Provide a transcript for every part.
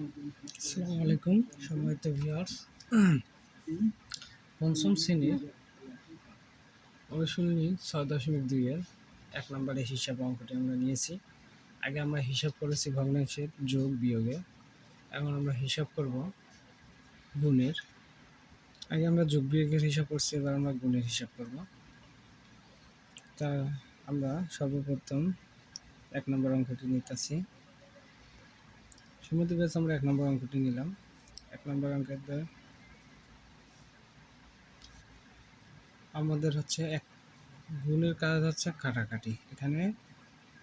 আসসালামু আলাইকুম সম্মানিত ভিউয়ার্স পঞ্চম শ্রেণির অনুশীলনী ছয় দশমিক দুইয়ের এক নম্বরের হিসাব অঙ্কটি আমরা নিয়েছি। আগে আমরা হিসাব করেছি ভগ্নাংশের যোগ বিয়োগে। এখন আমরা হিসাব করব গুণের। আগে আমরা যোগ বিয়োগের হিসাব করছি, এবার আমরা গুণের হিসাব করব। তা আমরা সর্বপ্রথম এক নম্বর অঙ্কটি নিতেছি। সমুদ্র ব্যাস, আমরা এক নম্বর অঙ্কটি নিলাম। এক নম্বর অঙ্কের আমাদের হচ্ছে এক গুণের কাজ হচ্ছে কাটাকাটি। এখানে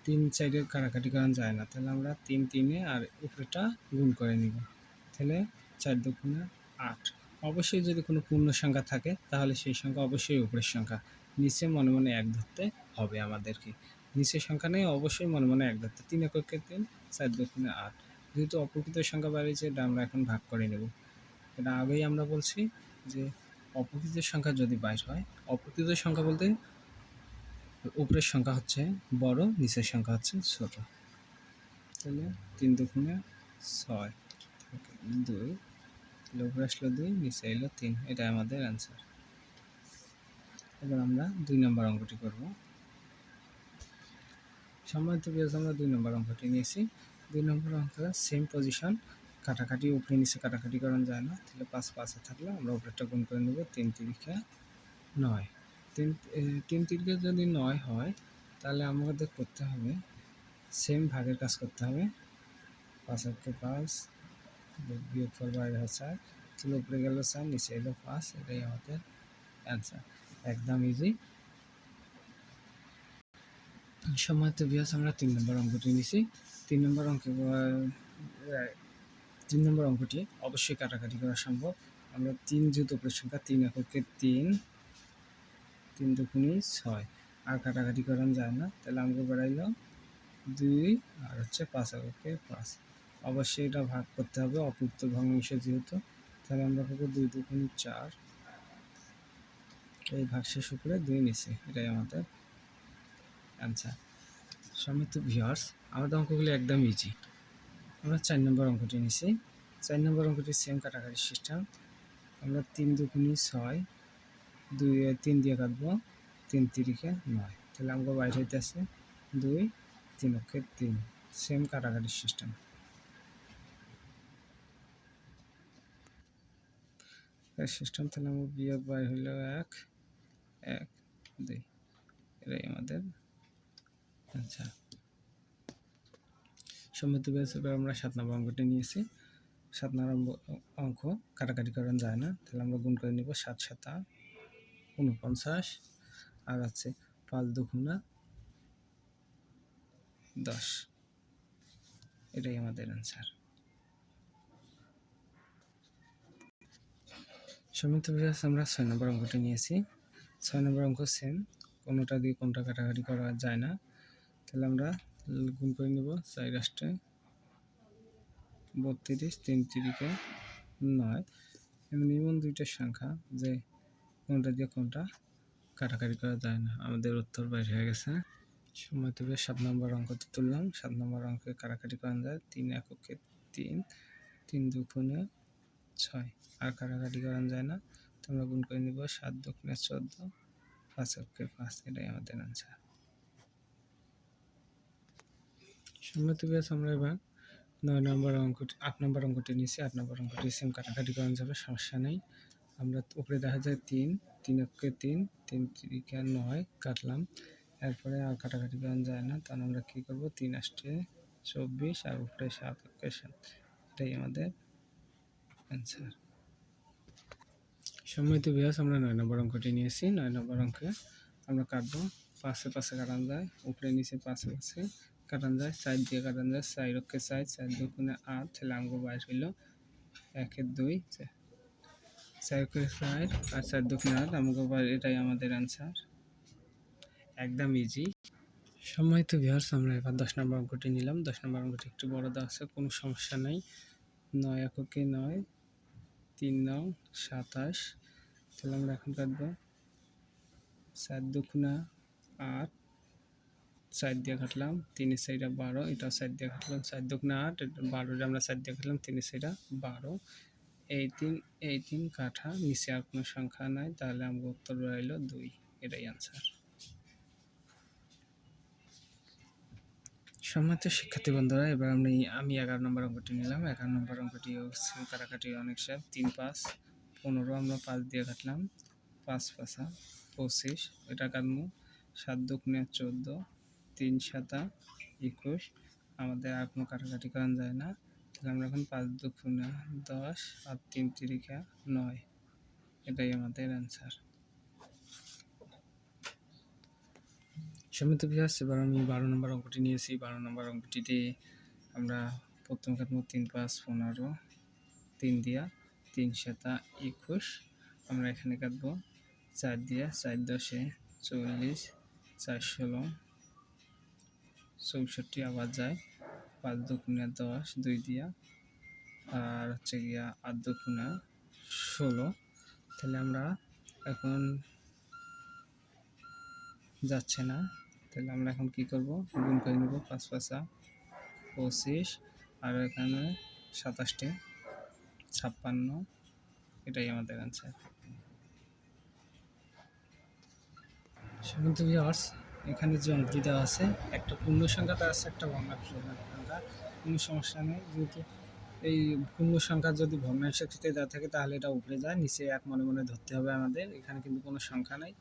তিন সাইডের কাটাকাটি করা যায় না। তাহলে আমরা তিন তিনে আর উপরেটা গুণ করে নিব। তাহলে চার দুগুণে আট। অবশ্যই যদি কোনো পূর্ণ সংখ্যা থাকে, তাহলে সেই সংখ্যা অবশ্যই উপরের সংখ্যা। নিচে মনে মনে এক ধরতে হবে আমাদেরকে। নিচের সংখ্যা নেই, অবশ্যই মনে মনে এক ধরতে। তিন এককে তিন, চার দুগুণে আট। যেহেতু অপ্রকৃত সংখ্যা বাড়িয়েছে, এটা আমরা এখন ভাগ করে নেব। এটা আগেই আমরা বলছি যে অপ্রকৃত সংখ্যা যদি বাইর হয় অপ্রকৃত সংখ্যা বলতে উপরের সংখ্যা হচ্ছে বড়, নিচের সংখ্যা হচ্ছে ছোট। তাহলে তিন দুগুণে ছয়। দুই। উপরে আসলো দুই, নিচে এলো তিন। এটা আমাদের অ্যান্সার এবার আমরা দুই নম্বর অঙ্কটি করব। সম্মানিত বিয়াজ আমরা দুই নম্বর অঙ্কটি নিয়েছি। দুই নম্বর অঙ্ক সেম পজিশন কাটাকাটি, উপরে নিচে কাটাকাটি করা যায় না। তাহলে পাঁচ পাঁচে থাকলে আমরা উপরেরটা গুণ করে নেব তিন তিরিখে নয়। তিন তিন তিরিখে যদি নয় হয়, তাহলে আমাদের করতে হবে সেম ভাগের কাজ করতে হবে। পাঁচ একে পাঁচ বিয়োগ ফল বাইরে চার। তাহলে উপরে গেল চার, নিচে এলো পাঁচ, এটাই আমাদের অ্যান্সার একদম ইজি সময় তো বিয়াস আমরা তিন নম্বর অঙ্কটি নিছি। তিন নম্বর অঙ্কে তিন নম্বর অঙ্কটি অবশ্যই কাটাকাটি করা সম্ভব। আমরা তিন উপরের সংখ্যা তিন এককে তিন তিন দুগুণি ছয়। আর কাটাকাটি করা যায় না, তাহলে অঙ্ক বেড়াইল দুই, আর হচ্ছে পাঁচ এককে পাঁচ। অবশ্যই এটা ভাগ করতে হবে অপুক্ত ভগ্নাংশ যেহেতু, তাহলে আমরা পাবো দুই দুগুণি চার। এই ভাগ শেষ উপরে দুই নিচে, এটাই আমাদের অ্যান্সার সমিত ভিউয়ার্স আমাদের অঙ্কগুলি একদম ইজি আমরা চার নম্বর অঙ্কটি নিছি। চার নম্বর অঙ্কটি সেম কাটাকাটি সিস্টেম আমরা তিন দুগুণি ছয়, দুই, তিন দিয়ে কাটবো, তিন তিরিখে নয়। তাহলে আমাকে বাইরে হইতে আছে দুই, তিন অক্ষে তিন। সেম কাটাকাটি সিস্টেম সিস্টেম তাহলে আমার বিয়োগ বাইর হইল এক এক, দুই। এটাই আমাদের আচ্ছা। সম্মত ব্যাস আমরা সাত নম্বর অঙ্কটি নিয়েছি। সাত নম্বর অঙ্ক কাটাকাটি করা যায় না। তাহলে আমরা গুণ করে নিব সাত সাতা উনপঞ্চাশ আর আছে পাঁচ দুগুণা দশ। এটাই আমাদের অ্যান্সার সমিত ব্যাস, আমরা ছয় নম্বর অঙ্কটি নিয়েছি। ছয় নম্বর অঙ্ক সেম কোনোটা দিয়ে কোনটা কাটাকাটি করা যায় না। তাহলে আমরা গুণ করে নেব চার রাষ্ট্রে বত্রিশ, তিন তিরিকে নয়। এমন এমন দুইটা সংখ্যা যে কোনটা দিয়ে কোনটা কাটাকাটি করা যায় না। আমাদের উত্তর বাইরে হয়ে গেছে। সময় থেকে সাত নম্বর অঙ্কতে তুললাম। সাত নম্বর অঙ্কে কাটাকাটি করা যায়। তিন এককে তিন তিন দুগুণে ছয়। আর কাটাকাটি করা যায় না। তোমরা গুণ করে নিব সাত দুগুণে চোদ্দ, পাঁচ অক্ষে পাঁচ। এটাই আমাদের আনসার সম্মতি ব্যাস আমরা এবার নয় নম্বর অঙ্কটি, আট নম্বর অঙ্কটি নিয়েছি, আট নম্বর অঙ্কটি সেম কাটাকাটি করা যাবে, সমস্যা নেই। আমরা উপরে দেখা যায় তিন তিন অক্ষে তিন তিন তিরিকে নয় কাটলাম। এরপরে আর কাটাকাটি করা যায় না, তাহলে আমরা কী করব? তিন আষ্টে চব্বিশ আর উপরে সাত অক্ষে সাত। এটাই আমাদের অ্যান্সার সম্মিত বিয়াস আমরা নয় নম্বর অঙ্কটি নিয়েছি, নয় নম্বর অঙ্কে আমরা কাটবো। পাশে পাশে কাটানো যায়, উপরে নিচে পাশে পাশে কাটানো যায়, সাইড দিয়ে কাটানো যায়, সাইড অক্ষে সাইড সাইড দুগুণে আট, তাহলে আঙ্গ বাইশ হইল একের দুই সাইড সাইড আর সাইড দুগুণে আট আমাকে এটাই আমাদের অ্যান্সার একদম ইজি সম্মানিত ভিউয়ার্স আমরা এবার দশ নম্বর অঙ্কটি নিলাম। দশ নম্বর অঙ্কটি একটু বড় দেওয়া আছে, কোনো সমস্যা নেই। নয় এককে নয়, তিন নং, সাতাশ। তাহলে আমরা এখন কাটবো। চার দুগুণা আট চার দিয়ে কাটলাম তিনের সাইডে বারো, এটা চার দিয়ে কাটলাম চার দুগুণে আট বারোটা আমরা চার দিয়ে কাটলাম তিনের সাইডে বারো। এই তিন এই তিন কাঠা, নিচে আর কোনো সংখ্যা নাই, তাহলে আমার উত্তর রইল দুই, এটাই আনসার সম্মানিত শিক্ষার্থী বন্ধুরা, এবার আমি আমি এগারো নম্বর অঙ্কটি নিলাম। এগারো নম্বর অঙ্কটি কাটাকাটি অনেক সব তিন পাঁচ, পনেরো আমরা পাঁচ দিয়ে কাটলাম, পাঁচ পাঁচা, পঁচিশ, এটা কাটবো, সাত দুগুণে চোদ্দ তিন সাতা, একুশ। আমাদের আর কোনো কাটাকাটি করা যায় না। তাহলে আমরা এখন পাঁচ দুগুণে দশ আর তিন তিরিকা নয়। এটাই আমাদের অ্যান্সার সমিত বিহাস এবার আমি বারো নম্বর অঙ্কটি নিয়েছি। বারো নম্বর অঙ্কটিতে আমরা প্রথম কাটবো তিন পাঁচ পনেরো, তিন দিয়া, তিন সাতা, একুশ। আমরা এখানে কাটবো চার দিয়া, চার দশে চল্লিশ, চার ষোলো চৌষট্টি আবার যায়। পাঁচ দুগুণে দশ, দুই দিয়া। আর হচ্ছে গিয়া আট দুগুণে ষোলো। তাহলে আমরা এখন যাচ্ছে না। তাহলে আমরা এখন কি করব? গুণ করে নেব পাঁচ পাঁচা পঁচিশ। আর এখানে সাতাশটি, ছাপ্পান্ন। এটাই আমাদের অ্যান্সার সেভেন্থ ভিওয়ার্স এখানে যে অঙ্কটি দেওয়া আছে, একটা পূর্ণ সংখ্যা দেওয়া আছে, একটা ভগ্নাংশ সংখ্যা। কোনো সমস্যা নেই, যেহেতু এই পূর্ণ সংখ্যা যদি ভগ্নাংশের ক্ষেত্রে দেওয়া থাকে, তাহলে এটা উপরে যায়, নিচে এক মনে মনে ধরতে হবে আমাদের। এখানে কিন্তু কোনো সংখ্যা নেই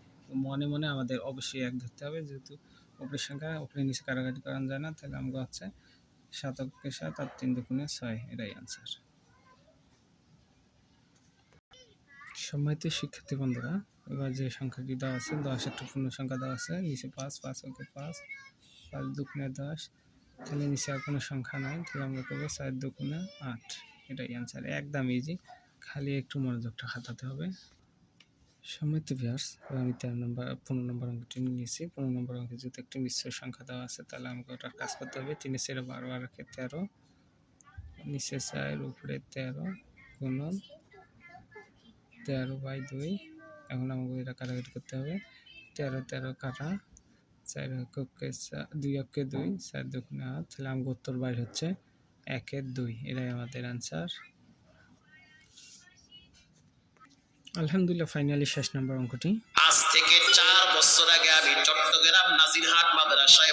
মনে মনে আমাদের অবশ্যই এক ধরতে হবে, যেহেতু উপরের সংখ্যা, উপরে নিচে কাটাকাটি করানো যায় না, তাহলে আমাকে হচ্ছে সাতকে সাত আর তিন দুগুণে ছয়, এটাই আনসার সম্মানিত শিক্ষার্থী বন্ধুরা এবার যে সংখ্যাটি দেওয়া আছে? দশ, একটা পূর্ণ সংখ্যা দেওয়া আছে। নিচে পাঁচ পাঁচ, ওকে পাঁচ। পাঁচ দুগুণে দশ। তাহলে নিচে আর কোনো সংখ্যা নাই। তাহলে আমরা করব চার দুগুণে আট। এটাই অ্যান্সার একদম ইজি খালি একটু মনোযোগটা খাটাতে হবে। সম্মিত ভিয়ার্স আমি তেরো নম্বর, পনেরো নম্বর অঙ্কটি নিয়েছি। পনেরো নম্বর অঙ্কে যদি একটি মিশ্র সংখ্যা দেওয়া আছে, তাহলে আমাকে ওটার কাজ করতে হবে। তিনে সেরে বারো আর একে তেরো। নিচে চার, উপরে তেরো, গুণন, তেরো বাই দুই। এখন আমাকে এটা কাটাকাটি করতে হবে। তেরো তেরো কাটা, চার চা- দুই একে দুই, চার দুগুণে আট, তাহলে আমাকে উত্তর বাইর হচ্ছে একের দুই, এটাই আমাদের আনসার আলহামদুলিল্লাহ ফাইনালি শেষ নম্বর অঙ্কটি। আজ থেকে চার বছর আগে আমি চট্টগ্রাম নাজিরহাট মাদ্রাসায়